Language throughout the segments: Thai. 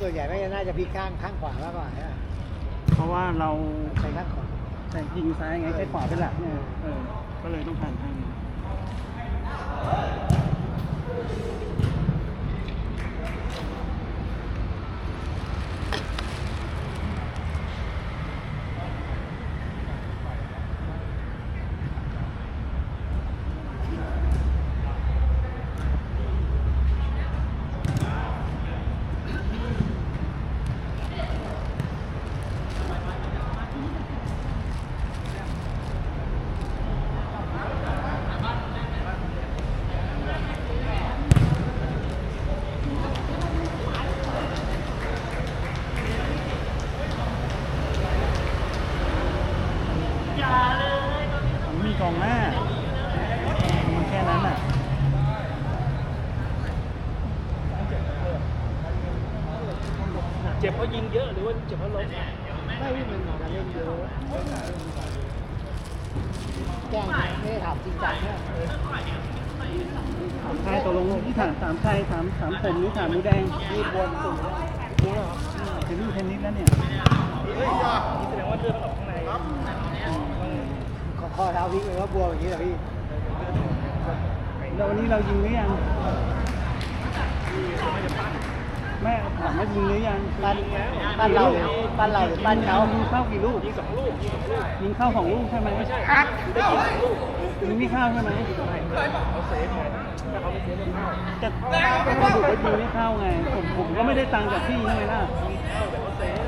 ส่วนใหญ่ไม่น่าจะพลิกข้างข้างขวามากกว่าใช่ไหมเพราะว่าเราใช้ข้างขวาแต่ยิงซ้ายไงใช้ขวาเป็นหลักเนี่ยเออก็เลยต้องผ่านทางนี้ ผมมีกองหน้ามันแค่นั้นอะ เจ็บเพราะยิงเยอะหรือว่าเจ็บเพราะล้มไม่วิ่งมันมาเล่นเยอะแกล้งไม่ได้ถามจริงจังเนี่ยถามใครตกลงที่ถามถามใครถามถามผมหรือถามหมูแดงมีบนตุ่มรู้เหรอจะวิ่งเทนนิสแล้วเนี่ยเฮ้ยนี่แสดงว่าเลือดมันออกข้างในขอข้อเท้าพลิกเลยว่าบวมอย่างนี้เหรอพี่แล้ววันนี้เรายิงหรือยัง แม่ถามว่ายิงหรือยังปั้นปั้นเราหรือปั้นเราหรือปั้นเขายิงเข้ากี่ลูกยิงสองลูกยิงสองลูกยิงเข้าสองลูกใช่ไหมไม่ใช่ได้ยิงสองลูกยิงไม่เข้าใช่ไหมเขาเซฟไงถ้าเขาไม่เซฟไม่เข้าแต่ก็สรุปว่ายิงไม่เข้าไงผมผมก็ไม่ได้ตังค์จากพี่ใช่ไหมล่ะเข้าแต่เขาเซฟ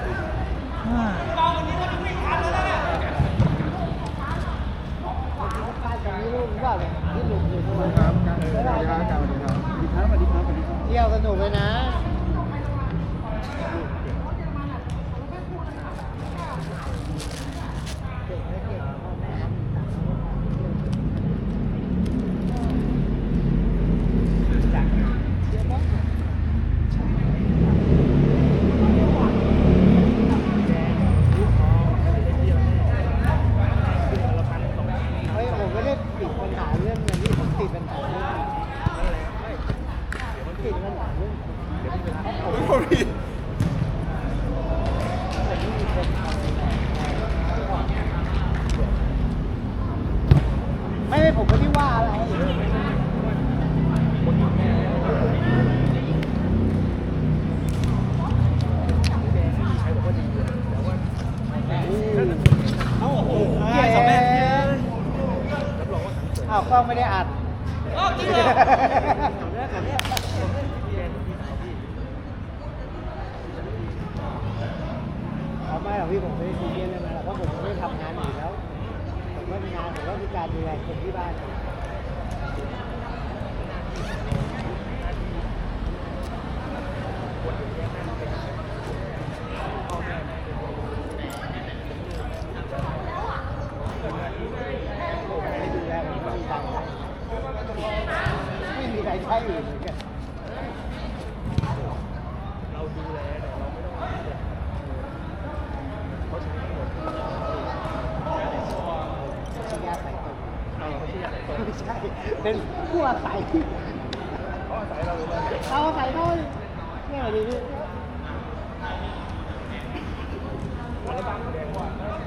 ปั้นกันนี้ลูกว่าเลยที่หลุดอยู่ทุกวันครับสวัสดีครับสวัสดีครับสวัสดีครับสวัสดีครับ เที่ยวสนุกเลยนะเก่งไม่เก่งพ่อแม่เขามีตังค์เฮ้ยผมไม่ได้ติดปัญหาเรื่องเงินที่ผมติดปัญหาเรื่องผมติดปัญหาเรื่องผมผมไม่มีคนทำไม่ไม่ผมไม่ได้ว่าอะไร โอ้โห เย้ อ้าวกล้องไม่ได้อัดเอาไม่หรอกพี่ผมไม่ได้ซีเรียสเรื่องนั้นหรอกเพราะผมไม่ได้ทำงานอยู่แล้วผมก็มีงานผมก็มีการดูแลคนที่บ้านไม่ดูแลผมก็มีตังค์ไม่มีใครใช้อื่นเหมือนกัน เราดูแลแต่เราไม่ต้องเขาใช้หมด ไม่ใช่ญาติสายตรง เราเขาชื่อยาไหนตัว ไม่ใช่ เป็นผู้อาศัยเขาอาศัยเราเลยเราอาศัยเขาเนี่ยดีพี่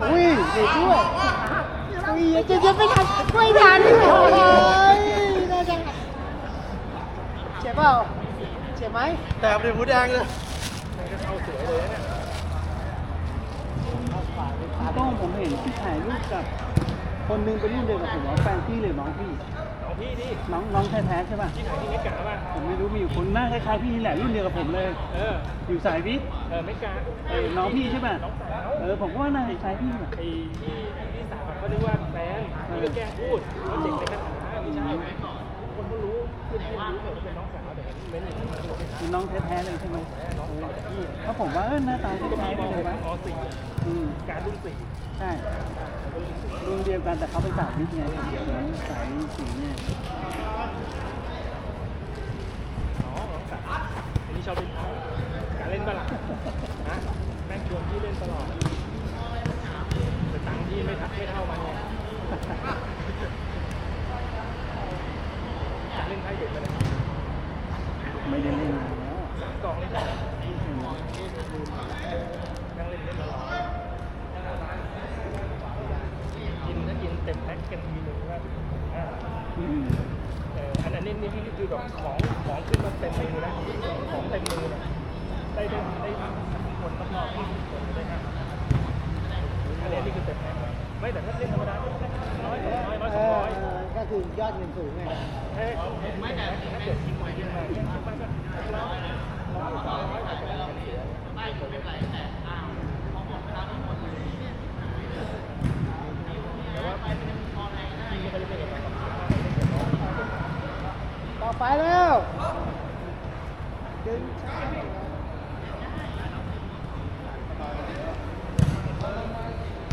อุ้ยเด็กด้วยอุ้ยจะจะไม่ทันไม่ทันโอ้ยน่าจะเจ็บเปล่าเจ็บไหมแต่เป็นผู้แดงเลยเข้าสวยเลยเนี่ยต้องผมเห็นที่ถ่ายรูปกับ คนหนึงเป็นรุ่นเดียวกับผมว่าแฟนพี่หรือน้องพี่ เอาพี่ดิน้องน้องแท้ๆใช่ป่ะ ที่ไหนที่เมกาป่ะผมไม่รู้มีอยู่คนหน้าคล้ายๆพี่นี่แหละรุ่นเดียวกับผมเลย เออ อยู่สายวิทย์ เออเมกาเออน้องพี่ใช่ป่ะ น้องสาวเออผมก็ว่าน่าจะคล้ายพี่น่ะไอ้ที่ที่สาวเขาเรียกว่าแฟนพี่ก็แกล้งพูดว่าเด็กในคาถาไม่ใช่ คนก็รู้เพื่อนๆรู้หมดว่าเป็นน้องสาวแต่เม้นอย่างนี้มันเป็นคือน้องแท้ๆเลยใช่ไหมถ้าผมว่าเออหน้าตาคก็ล้ายๆมีกันมเลยอปะมสี่อืมการรุ่นสี่ใช่ รุ่นเดียวกันแต่เขาไปสามนิดไงสายสีเนี่ยอ๋ออันนี้ชอบเล่นการเล่นตล่ดฮะแม่งชวนที่เล่นตลอดแต่ตังที่ไม่ทักไม่เท่ามันไงการเล่นไพ่เด็กไปเลยไม่ได้เล่นแล้วสามกองเล่นได้นั่งเล่นเล่นตลอด คือแบบของของขึ้นมาเต็มมือนะของเต็มมือเนี่ยได้ได้ได้คนรอบๆคนได้ครับอันนี้นี่คือเต็มแผงไม่แต่ถ้าเล่นธรรมดาน้อยน้อยน้อยสองร้อยก็คือยอดเงินสูงไงไม่แต่ถ้าเกิดทิ้งไว้ทิ้งไว้ทิ้งไว้ก็ร้อยร้อยสองร้อยอาจจะเสียไม่เป็นไรแต่อ้าวของผมเวลาทุกคนแต่ว่าที่ไม่ค่อยได้เล่นกับมัน ต่อ ไปแล้วดึง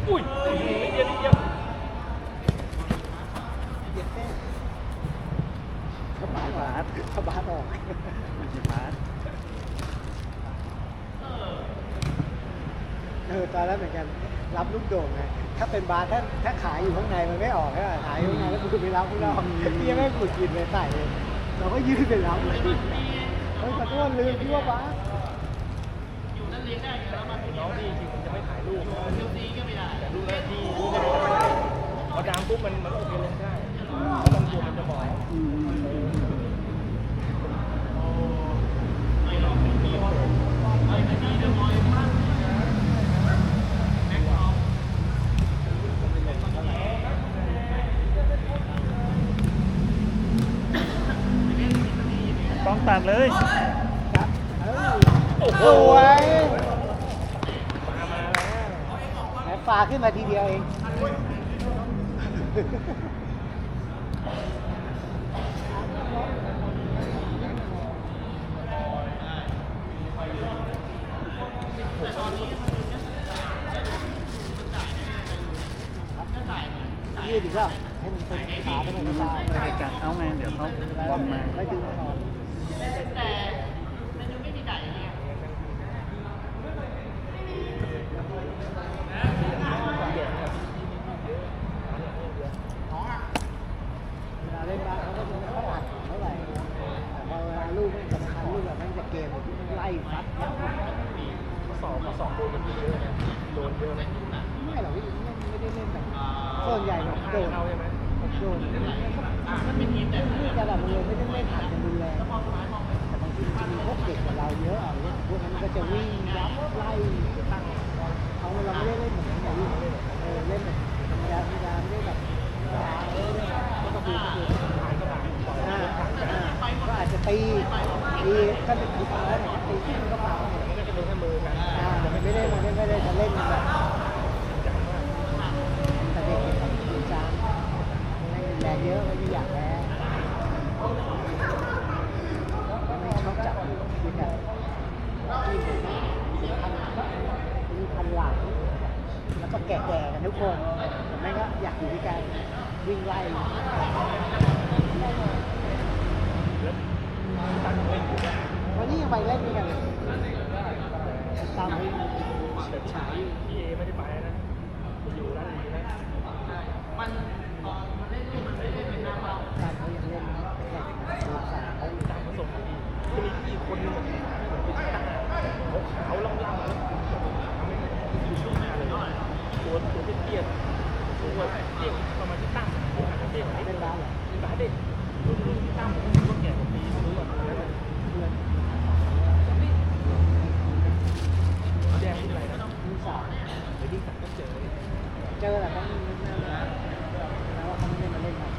อุ้ยเดียวนิดเดียวเหยียบเส้นเขาบาสออกเขาบาสออกมันจะพาสเออตอนนั้นเหมือนกัน รับลูกโด่งไงถ้าเป็นบาสถ้าถ้าขายอยู่ข้างในมันไม่ออกใช่ไหมขายอยู่ข้างในแล้วคุณไปรับข้างนอกพี่ยังไม่หมุดกินเลยใส่เลย เราก็ยืดไปรับเลยเฮ้ยขอโทษลืมพี่ว่าบาสน้องที่จริงมันจะไม่ถ่ายรูปแต่รูปแรกที่รูปแรกพอดามปุ๊บมันมันโอเคลงได้เพราะมันกลัวมันจะบอก ตัดเลยโอ้โหสวยแหมฝาขึ้นมาทีเดียวเอง ยืดอีกแล้วให้มันเป็นขาเป็นกระตายไม่กัดเอาไง เดี๋ยวเขาบอลมาไม่ดึงต่อเวลาเล่นบาสเขาก็จะไม่ค่อยอัดเท่าไหร่แต่พอเวลาลูกไม่สำคัญลูกแบบมันจะเกมแบบที่มันไล่ฟัดยับ ข้อสอบข้อสอบโดนมันเยอะนะโดนเยอะนะ ไม่หรอกพี่ไม่ไม่ได้เล่นแบบส่วนใหญ่แบบโดนเอาใช่ไหมโดนมันเป็นทีมแต่ระดับเลยไม่ได้เล่นอัดกันรุนแรงแต่บางทีมันจะมีพวกเด็กกว่าเราเยอะอะพวกนั้นมันก็จะวิ่งยับไล่ตั้งเขาเราไม่ได้เล่นแบบนั้นไงพี่เออเล่นแบบธรรมดาธรรมดาไม่ได้แบบเออเล่นแบบก็ต้องดูก็ดูอ่าอ่าก็อาจจะตีตีก็เป็นตีเปล่าเนี่ยตีที่มันก็เปล่าเนี่ยมันก็จะโดนแค่มือกันอ่าไม่ได้ไม่ได้ไม่ได้จะเล่นแบบแต่เด็กๆแบบจริงจังไม่แรงเยอะไม่ได้อยากแพ้ไม่ชอบจับอยู่คือแบบที่มีพันมีพันหลัง แล้วก็แก่ๆกันทุกคนแต่ไม่ก็อยากอยู่ด้วยกันวิ่งไล่ตั้งเล่นอยู่นะวันนี้ยังไปเล่นด้วยกันเลยตามให้ฉายอยู่พี่เอไม่ได้ไปนะไปอยู่ร้านนี้นะมัน ตัวเตี้ยๆตัวเตี้ยประมาณที่ตั้งอาจจะเตี้ยกว่านี้เป็นร้านเหรอเป็นร้านดิรุ่นรุ่นที่ตั้งรุ่นรถแก่ผมมีซื้อก่อนแล้วแดงรุ่นอะไรนะรุ่นสามเดี๋ยวที่สามก็เจอ เจอแหละต้องมีนิดนึงนะแล้วว่าเขาไม่ได้มาเล่นนะ